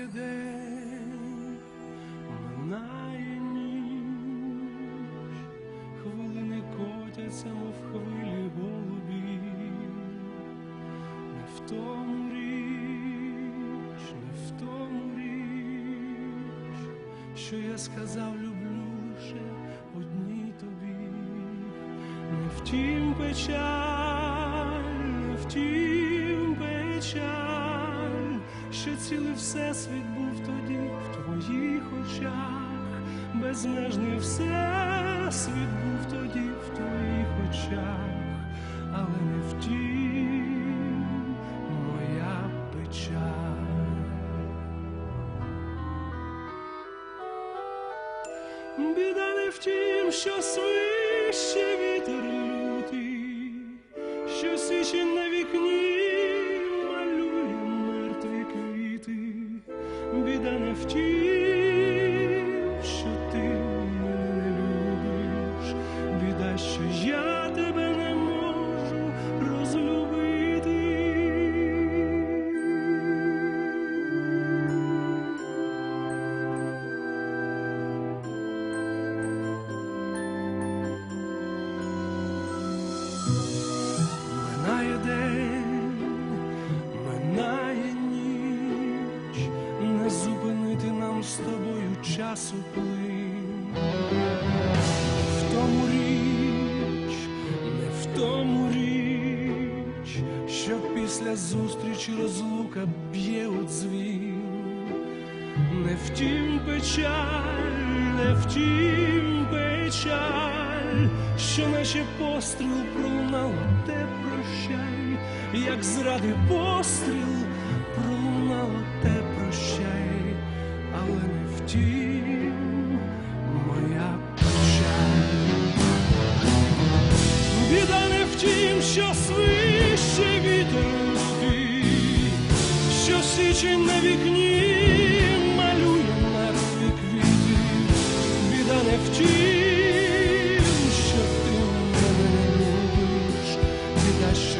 Минає день, минає ніч, хвилини котяться, мов хвилі голубі, не в тому річ, не в тому річ, що я сказав, люблю лише одній тобі, не втім печаль, що цілий всесвіт був тоді в твоїх очах, безмежний всесвіт був тоді в твоїх очах, але не втім моя печаль. Біда не в тім, що свище Біда не тобою часу плин. В тому річ, не в тому річ, що після зустрічі розлука б'є у дзвін. Не втім печаль, не втім печаль, що наче постріл пролунав, те прощай, як зради постріл пролунало те прощай, але не втім моя печаль. Біда не в тім, що свище вітер лютий, що січень на вікні малює мертві квіти. Біда не в тім, що ти мене не любиш, біда, що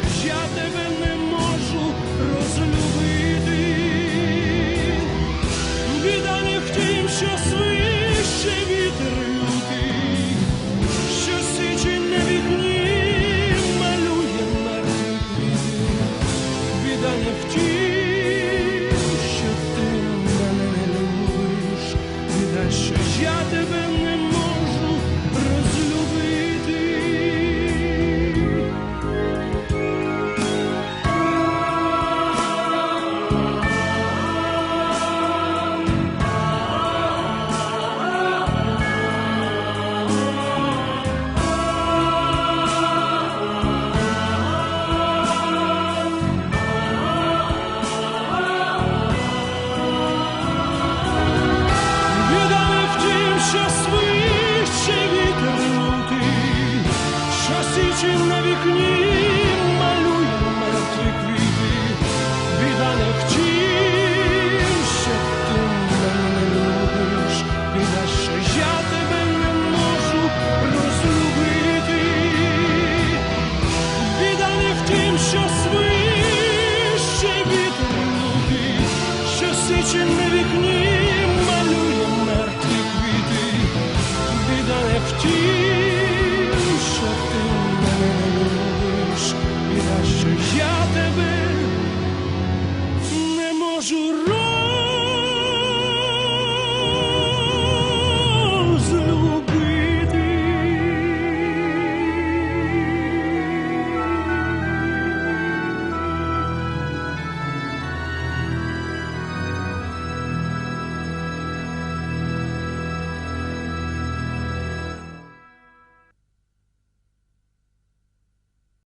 Κόκκινη δειχνή μαλλιού μέρτη πίτη Βίδα ευτύς αυτή μέρους Βίδα σου γιάτευε με